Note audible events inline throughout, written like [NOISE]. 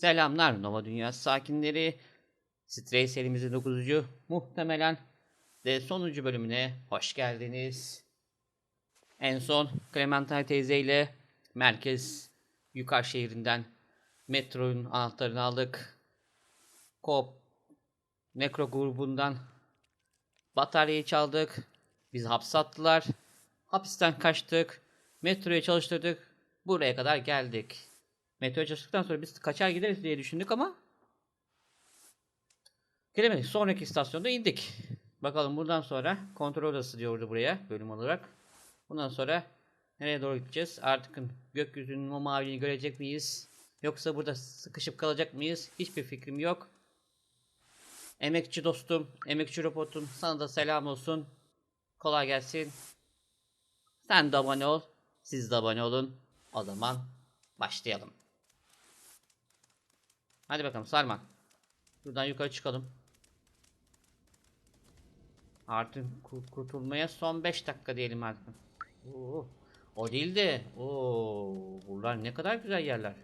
Selamlar Nova Dünya sakinleri. Stray serimizin 9. muhtemelen de sonuncu bölümüne hoş geldiniz. En son Clementine teyze ile merkez yukarı şehrinden metronun anahtarını aldık. Kop Nekro grubundan bataryayı çaldık. Bizi hapse attılar. Hapisten kaçtık. Metroyu çalıştırdık. Buraya kadar geldik. Metroya çalıştıktan sonra biz kaçar gideriz diye düşündük ama gidemedik. Sonraki istasyonda indik. Bakalım buradan sonra kontrol odası diyordu buraya bölüm olarak. Bundan sonra nereye doğru gideceğiz? Artık gökyüzünün o maviliğini görecek miyiz? Yoksa burada sıkışıp kalacak mıyız? Hiçbir fikrim yok. Emekçi dostum, emekçi robotum sana da selam olsun. Kolay gelsin. Sen de abone ol. Siz de abone olun. O zaman başlayalım. Hadi bakalım Sarman. Buradan yukarı çıkalım. Artık ku- kurtulmaya son 5 dakika diyelim artık. Oo, o değil de. Oo, buralar ne kadar güzel yerler.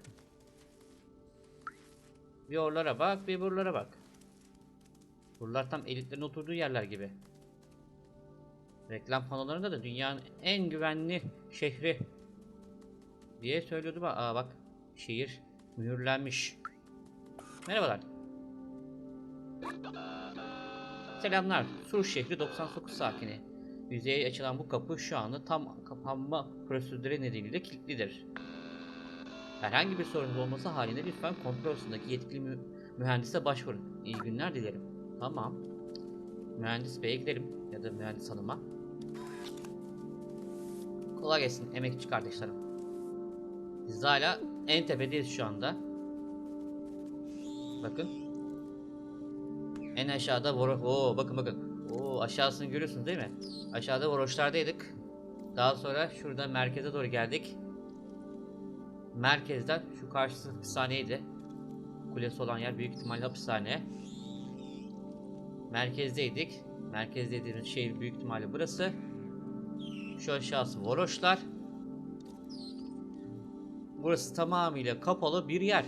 Bir oralara bak, bir buralara bak. Buralar tam elitlerin oturduğu yerler gibi. Reklam panolarında da dünyanın en güvenli şehri diye söylüyordu. Aa bak şehir mühürlenmiş. Merhabalar. Selamlar. Sur şehri 99 sakini. Yüzeye açılan bu kapı şu anda tam kapanma prosedürü nedeniyle kilitlidir. Herhangi bir sorunuz olması halinde lütfen kontrol odasındaki yetkili mü- mühendise başvurun. İyi günler dilerim. Tamam. Mühendis beye gidelim ya da mühendis hanıma. Kolay gelsin emekçi kardeşlerim. Biz hala en tepedeyiz şu anda. Bakın. En aşağıda voro... Oo bakın bakın. Oo aşağısını görüyorsunuz değil mi? Aşağıda varoşlardaydık. Daha sonra şurada merkeze doğru geldik. Merkezden şu karşısı hapishaneydi. Kulesi olan yer büyük ihtimalle hapishane. Merkezdeydik. Merkez dediğimiz şehir büyük ihtimalle burası. Şu aşağısı varoşlar. Burası tamamıyla kapalı bir yer.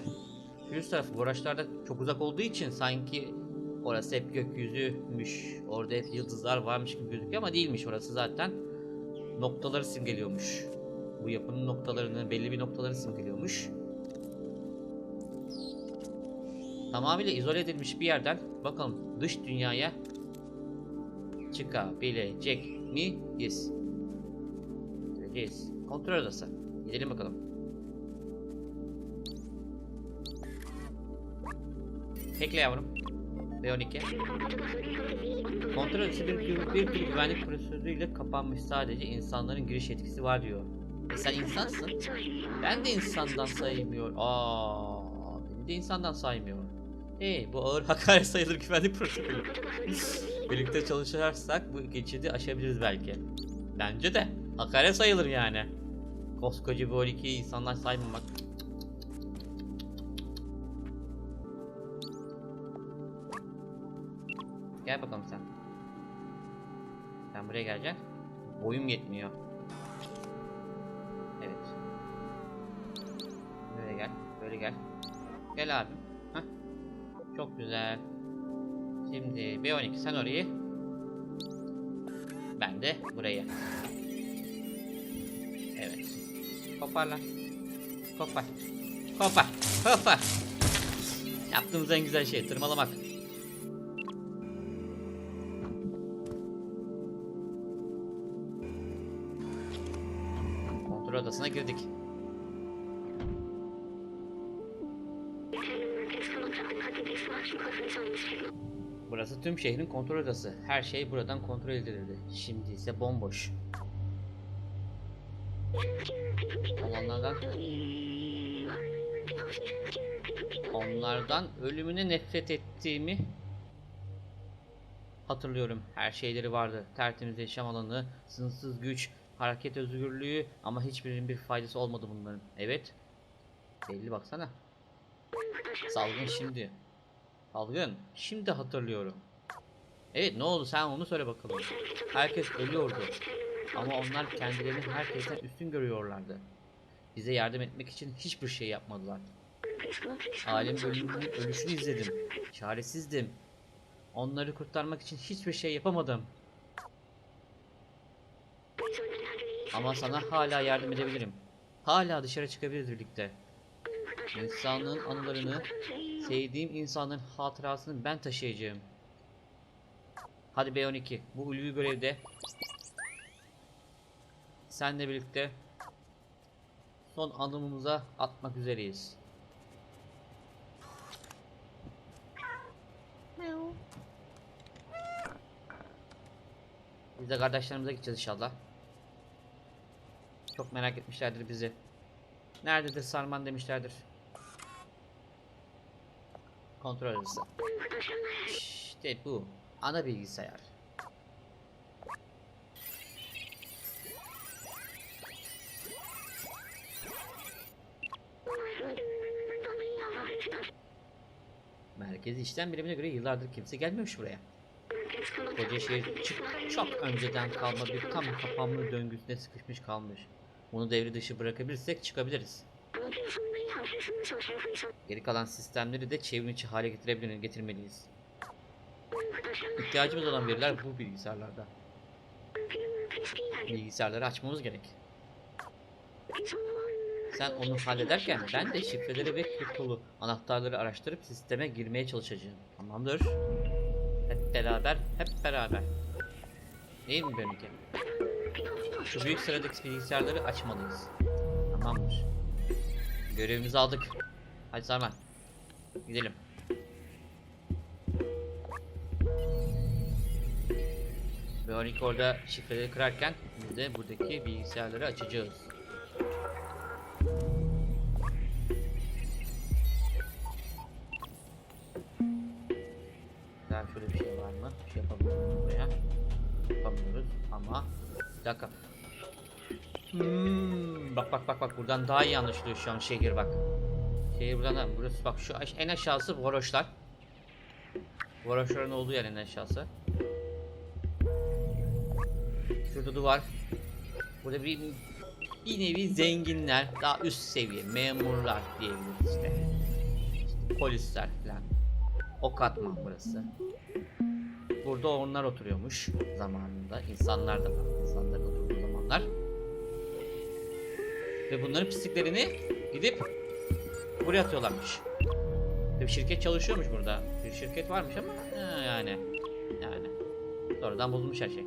Üst tarafı varoşlarda çok uzak olduğu için sanki orası hep gökyüzüymüş. Orada hep yıldızlar varmış gibi gözüküyor ama değilmiş orası zaten. Noktaları simgeliyormuş. Bu yapının noktalarını, belli bir noktaları simgeliyormuş. Tamamıyla izole edilmiş bir yerden bakalım dış dünyaya çıkabilecek miyiz? Gideceğiz. Kontrol odası. Gidelim bakalım. Bekle yavrum. B12. Kontrol odası bir, bir, bir tür güvenlik prosedürüyle kapanmış sadece insanların giriş yetkisi var diyor. E sen insansın. Ben de insandan saymıyor. Aa, beni de insandan saymıyor. Hey bu ağır hakaret sayılır güvenlik prosedürü. [LAUGHS] Birlikte çalışırsak bu geçidi aşabiliriz belki. Bence de. Hakaret sayılır yani. Koskoca bir 12 insanlar saymamak. Buraya geleceksin. Boyum yetmiyor. Evet. Böyle gel. Böyle gel. Gel abi. Hah. Çok güzel. Şimdi B12 sen orayı. Ben de burayı. Evet. Kopar lan. Kopar. Kopar. Kopar. Yaptığımız en güzel şey tırmalamak. Odasına girdik. Burası tüm şehrin kontrol odası. Her şey buradan kontrol edilirdi. Şimdi ise bomboş. Olanlardan onlardan ölümüne nefret ettiğimi hatırlıyorum. Her şeyleri vardı. Tertemiz yaşam alanı, sınırsız güç, hareket özgürlüğü ama hiçbirinin bir faydası olmadı bunların. Evet. Belli baksana. Salgın şimdi. Salgın. Şimdi hatırlıyorum. Evet ne oldu sen onu söyle bakalım. Herkes ölüyordu. Ama onlar kendilerini herkesten üstün görüyorlardı. Bize yardım etmek için hiçbir şey yapmadılar. Alim ölümünün ölüşünü izledim. Çaresizdim. Onları kurtarmak için hiçbir şey yapamadım. Ama sana hala yardım edebilirim. Hala dışarı çıkabiliriz birlikte. İnsanlığın anılarını, sevdiğim insanların hatırasını ben taşıyacağım. Hadi B12, bu ulvi görevde senle birlikte son adımımıza atmak üzereyiz. Biz de kardeşlerimize gideceğiz inşallah. Çok merak etmişlerdir bizi. Nerededir Sarman demişlerdir. Kontrol arası. İşte bu. Ana bilgisayar. Merkezi işlem birimine göre yıllardır kimse gelmemiş buraya. Koca şehir çık- çok önceden kalma bir tam kapanma döngüsüne sıkışmış kalmış. Bunu devre dışı bırakabilirsek çıkabiliriz. Geri kalan sistemleri de çevrim içi hale getirebilir, getirmeliyiz. İhtiyacımız olan veriler bu bilgisayarlarda. Bilgisayarları açmamız gerek. Sen onu hallederken ben de şifreleri ve kriptolu anahtarları araştırıp sisteme girmeye çalışacağım. Tamamdır. Hep beraber, hep beraber. Değil mi Benike? Şu büyük sıradaki bilgisayarları açmalıyız. Tamamdır. Görevimizi aldık. Hadi Sarman. Gidelim. Veronica orada şifreleri kırarken biz de buradaki bilgisayarları açacağız. Daha şöyle bir şey var mı? Bir şey yapabilir miyiz buraya? Yapamıyoruz ama dakika. Hmm, bak bak bak bak buradan daha iyi anlaşılıyor şu an şehir bak. Şehir buradan da burası bak şu en aşağısı varoşlar. Varoşların olduğu yer en aşağısı. Şurada duvar. Burada bir bir nevi zenginler, daha üst seviye memurlar diyebiliriz işte. İşte polisler falan. O katman burası. Burada onlar oturuyormuş zamanında. İnsanlar da. İnsanların oturduğu zamanlar. Ve bunların pisliklerini gidip buraya atıyorlarmış. Bir şirket çalışıyormuş burada. Bir şirket varmış ama yani yani sonradan bozulmuş her şey.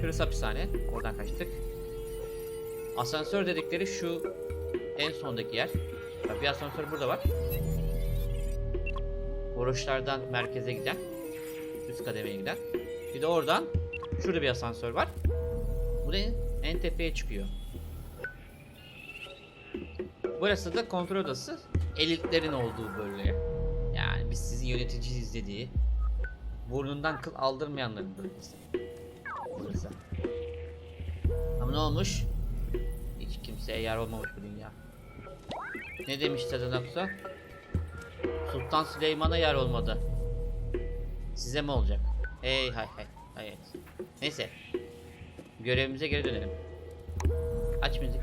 Şurası hapishane. Oradan kaçtık. Asansör dedikleri şu en sondaki yer. Bir asansör burada var. Varoşlardan merkeze giden. Üst kademeye giden. Bir de oradan şurada bir asansör var. Bu da en, tepeye çıkıyor. Burası da kontrol odası. Elitlerin olduğu bölge. Yani biz sizin yöneticiniz dediği burnundan kıl aldırmayanların bölgesi. Burası. Ama ne olmuş? Hiç kimseye yer olmamış bu dünya. Ne demiş Aksu? Sultan Süleyman'a yer olmadı. Size mi olacak? Hey hay hay. Evet. Neyse. Görevimize geri dönelim. Aç müzik.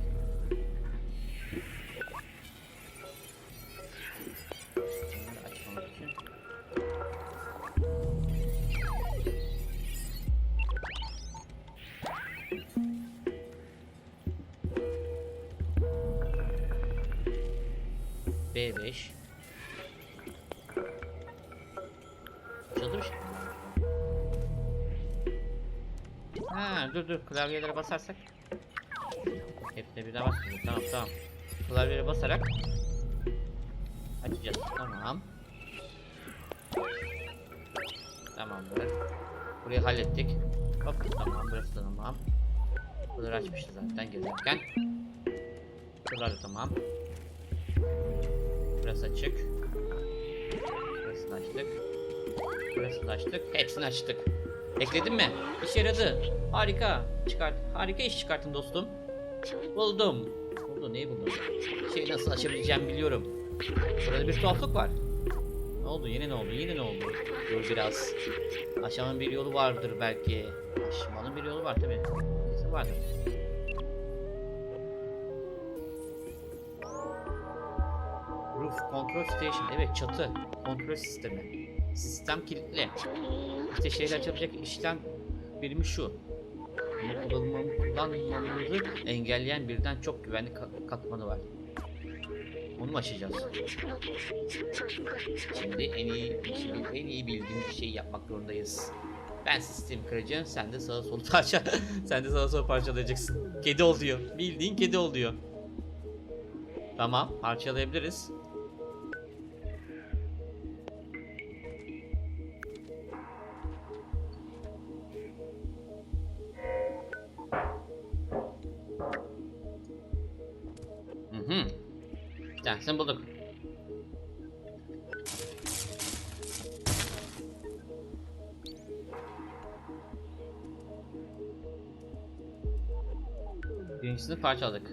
Klavyelere basarsak. Hepsine birden basmıyor tamam tamam. Klavyelere basarak Açacağız. Tamam. Tamamdır. Burayı hallettik. Hop tamam. Burası da tamam. Buraları açmıştı zaten gezerken. Buralar tamam. Burası açık. Burasını açtık. Burasını açtık. Hepsini açtık. Ekledin mi? İşe yaradı. Harika. Çıkart. Harika iş çıkarttın dostum. Buldum. Buldu neyi buldun? Şeyi nasıl açabileceğim biliyorum. Burada bir tuhaflık var. Ne oldu? Yine ne oldu? Yine ne oldu? Dur biraz. Aşamanın bir yolu vardır belki. Aşmanın bir yolu var tabi. Kesin vardır. Kontrol station. Evet çatı. Kontrol sistemi. Sistem kilitli. İşte şeyle açabilecek işlem birimi şu. Bunu kullanmam- kullanmamızı engelleyen birden çok güvenlik ka- katmanı var. Onu mu açacağız? Şimdi en iyi, şimdi en iyi bildiğim şeyi yapmak zorundayız. Ben sistemi kıracağım, sen de sağa sola parça, [LAUGHS] sen de sağa sola parçalayacaksın. Kedi oluyor, bildiğin kedi oluyor. Tamam, parçalayabiliriz. Parçaladık.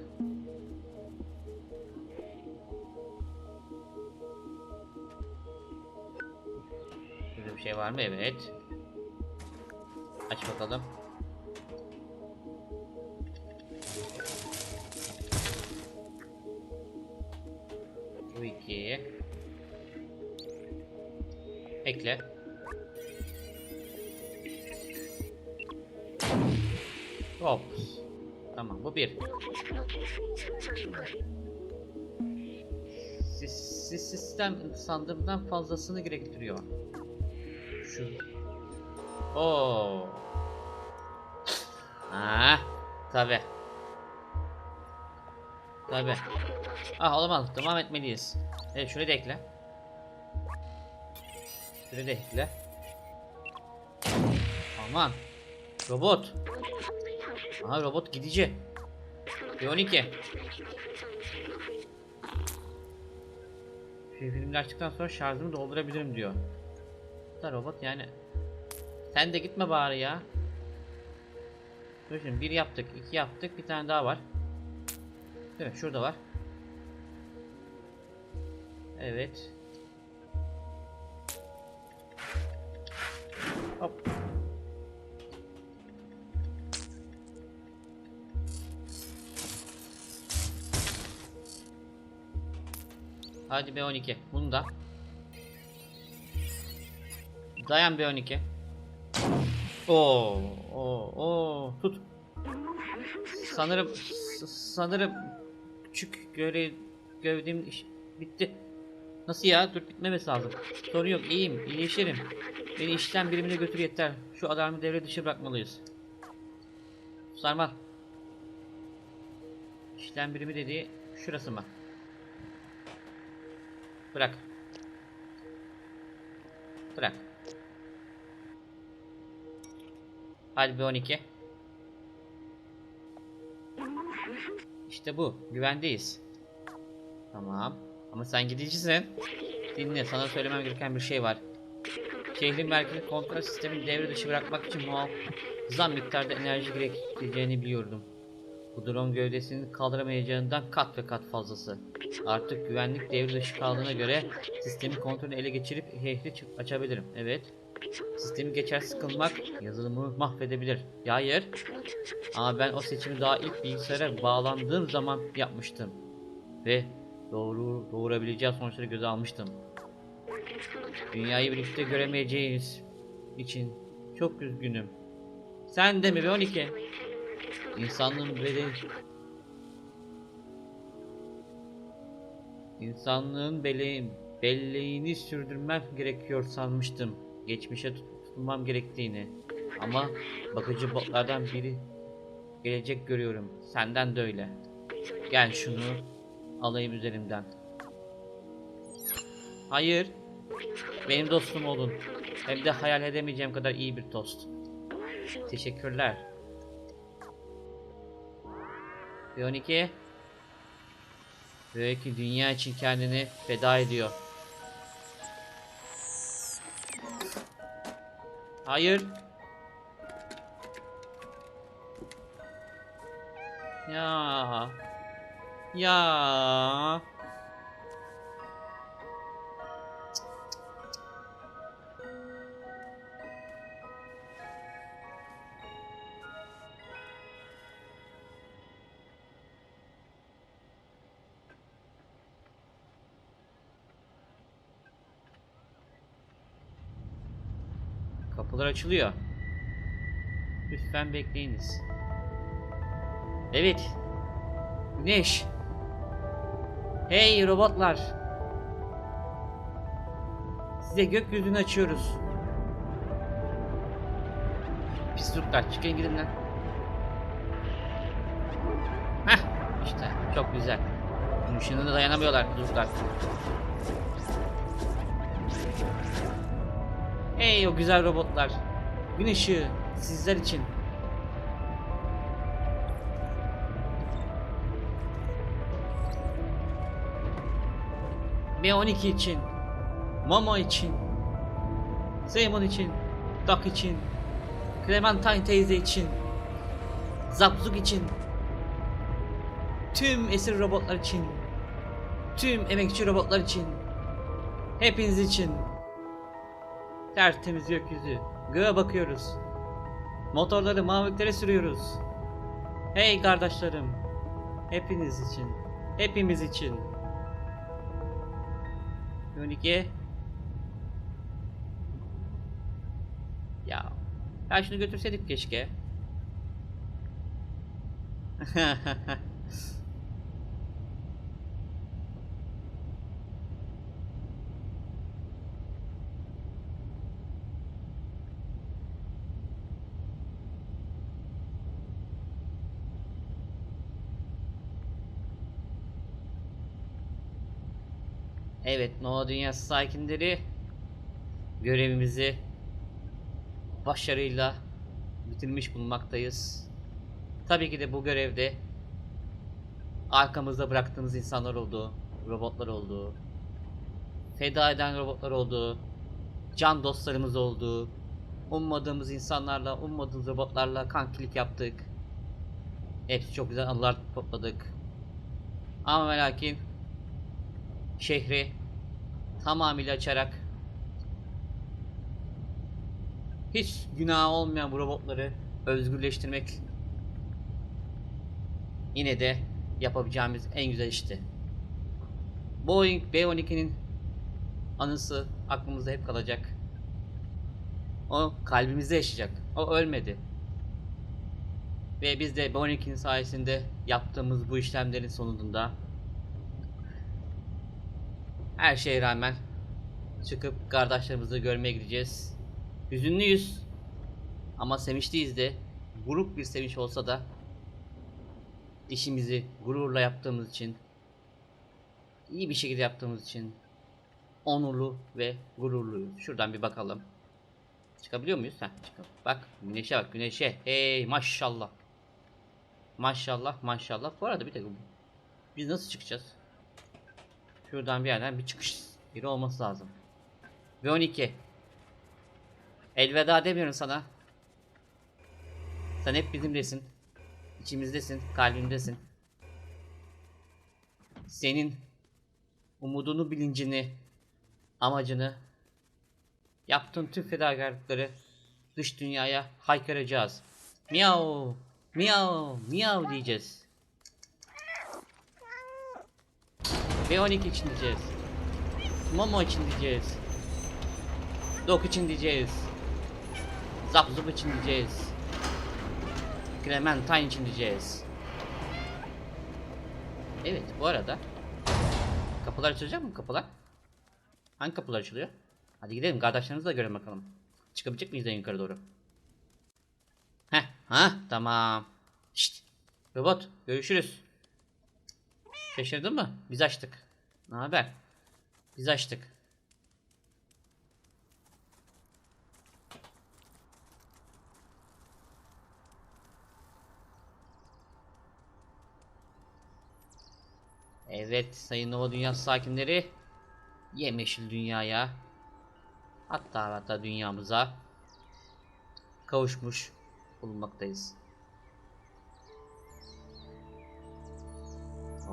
Burada bir şey var mı? Evet. Aç bakalım. Bu iki. Ekle. Bir. Sis- sis- Sistem sandığımdan fazlasını gerektiriyor. Şu. Oo. Ha, tabi. Tabi. Ah olamaz. Devam etmeliyiz. Evet şunu da ekle. Şunu da ekle. Aman. Robot. Aha robot gidici. B12. Şey filmler açtıktan sonra şarjımı doldurabilirim diyor. Da robot yani. Sen de gitme bari ya. Dur şimdi bir yaptık, iki yaptık, bir tane daha var. Değil mi? Şurada var. Evet. Hadi B12. Bunu da. Dayan B12. Oo, oo, oo. Tut. Sanırım sanırım küçük görev gövdem iş bitti. Nasıl ya? Dur bitmemesi lazım. Sorun yok. iyiyim. iyileşirim. Beni işlem birimine götür yeter. Şu alarmı devre dışı bırakmalıyız. Sarmal. İşlem birimi dediği şurası mı? Bırak. Bırak. Hadi B12. İşte bu. Güvendeyiz. Tamam. Ama sen gidicisin. Dinle sana söylemem gereken bir şey var. Şehrin merkezi kontrol sistemini devre dışı bırakmak için muazzam miktarda enerji gerektireceğini biliyordum. Bu drone gövdesini kaldıramayacağından kat ve kat fazlası. Artık güvenlik devre dışı kaldığına göre sistemi kontrolü ele geçirip şehri çık- açabilirim. Evet. Sistemi geçersiz kılmak yazılımı mahvedebilir. Hayır. Ama ben o seçimi daha ilk bilgisayara bağlandığım zaman yapmıştım. Ve doğru doğurabileceği sonuçları göze almıştım. Dünyayı birlikte göremeyeceğiniz için çok üzgünüm. Sen de mi B12? İnsanlığın bedeni... İnsanlığın bele... belleğini sürdürmem gerekiyor sanmıştım. Geçmişe tut- tutunmam gerektiğini. Ama bakıcı botlardan biri gelecek görüyorum. Senden de öyle. Gel şunu alayım üzerimden. Hayır. Benim dostum olun. Hem de hayal edemeyeceğim kadar iyi bir dost. Teşekkürler. B12 Belki dünya için kendini feda ediyor. Hayır. Ya. Ya. Kapılar açılıyor. Lütfen bekleyiniz. Evet. Güneş. Hey robotlar. Size gökyüzünü açıyoruz. Pis turtlar çıkın gidin lan. Heh işte çok güzel. Bunun ışığına dayanamıyorlar turtlar. Hey o güzel robotlar. Gün ışığı sizler için. B12 için. Mama için. Simon için. Doc için. Clementine teyze için. Zapzuk için. Tüm esir robotlar için. Tüm emekçi robotlar için. Hepiniz için. Tertemiz gökyüzü. Göğe bakıyoruz. Motorları maviliklere sürüyoruz. Hey kardeşlerim. Hepiniz için. Hepimiz için. Yönike. Ya. Ya şunu götürseydik keşke. [LAUGHS] Evet, Nova Dünyası sakinleri görevimizi başarıyla bitirmiş bulunmaktayız. Tabii ki de bu görevde arkamızda bıraktığımız insanlar oldu, robotlar oldu, feda eden robotlar oldu, can dostlarımız oldu, ummadığımız insanlarla, ummadığımız robotlarla kankilik yaptık. Hepsi çok güzel anılar topladık. Ama ve şehri tamamıyla açarak hiç günah olmayan bu robotları özgürleştirmek yine de yapabileceğimiz en güzel işti. Boeing B-12'nin anısı aklımızda hep kalacak. O kalbimizde yaşayacak. O ölmedi. Ve biz de B-12'nin sayesinde yaptığımız bu işlemlerin sonunda her şeye rağmen çıkıp kardeşlerimizi görmeye gideceğiz. Hüzünlüyüz ama sevinçliyiz de. Buruk bir sevinç olsa da işimizi gururla yaptığımız için iyi bir şekilde yaptığımız için onurlu ve gururluyuz. Şuradan bir bakalım. Çıkabiliyor muyuz? Heh, çıkalım. Bak güneşe bak güneşe. Hey maşallah. Maşallah maşallah. Bu arada bir dakika. Biz nasıl çıkacağız? Şuradan bir yerden bir çıkış yeri olması lazım. Ve 12. Elveda demiyorum sana. Sen hep bizimlesin. İçimizdesin, kalbimdesin. Senin umudunu, bilincini, amacını, yaptığın tüm fedakarlıkları dış dünyaya haykıracağız. Miyav, miyav, miyav diyeceğiz. B12 için diyeceğiz. Momo için diyeceğiz. Dok için diyeceğiz. Zapzup için diyeceğiz. Clementine için diyeceğiz. Evet bu arada Kapılar açılacak mı kapılar? Hangi kapılar açılıyor? Hadi gidelim kardeşlerimizi de görelim bakalım. Çıkabilecek miyiz en yukarı doğru? Heh, ha tamam. Şşt. Robot görüşürüz. Şaşırdın mı? Biz açtık. Ne haber? Biz açtık. Evet sayın Nova Dünyası sakinleri yemyeşil dünyaya hatta hatta dünyamıza kavuşmuş bulunmaktayız.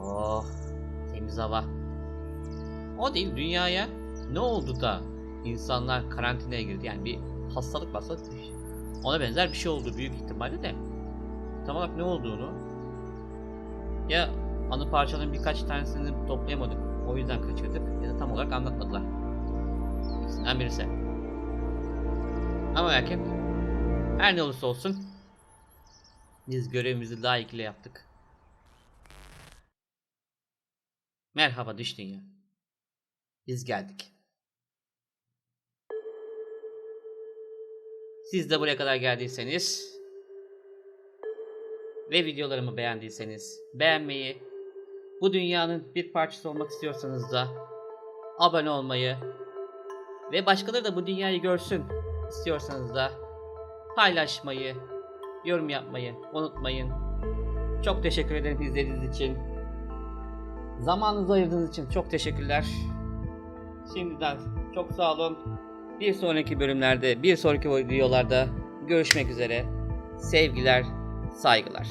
Oh temiz hava. O değil dünyaya ne oldu da insanlar karantinaya girdi yani bir hastalık şey. Ona benzer bir şey oldu büyük ihtimalle de tam olarak ne olduğunu ya anı parçaların birkaç tanesini toplayamadık. O yüzden kaçırdık. Ya da tam olarak anlatmadılar. İkisinden birisi. Ama lakin her ne olursa olsun biz görevimizi layıkıyla yaptık. Merhaba dış dünya. Biz geldik. Siz de buraya kadar geldiyseniz ve videolarımı beğendiyseniz beğenmeyi, bu dünyanın bir parçası olmak istiyorsanız da abone olmayı ve başkaları da bu dünyayı görsün istiyorsanız da paylaşmayı, yorum yapmayı unutmayın. Çok teşekkür ederim izlediğiniz için. Zamanınızı ayırdığınız için çok teşekkürler. Şimdiden çok sağ olun. Bir sonraki bölümlerde, bir sonraki videolarda görüşmek üzere. Sevgiler, saygılar.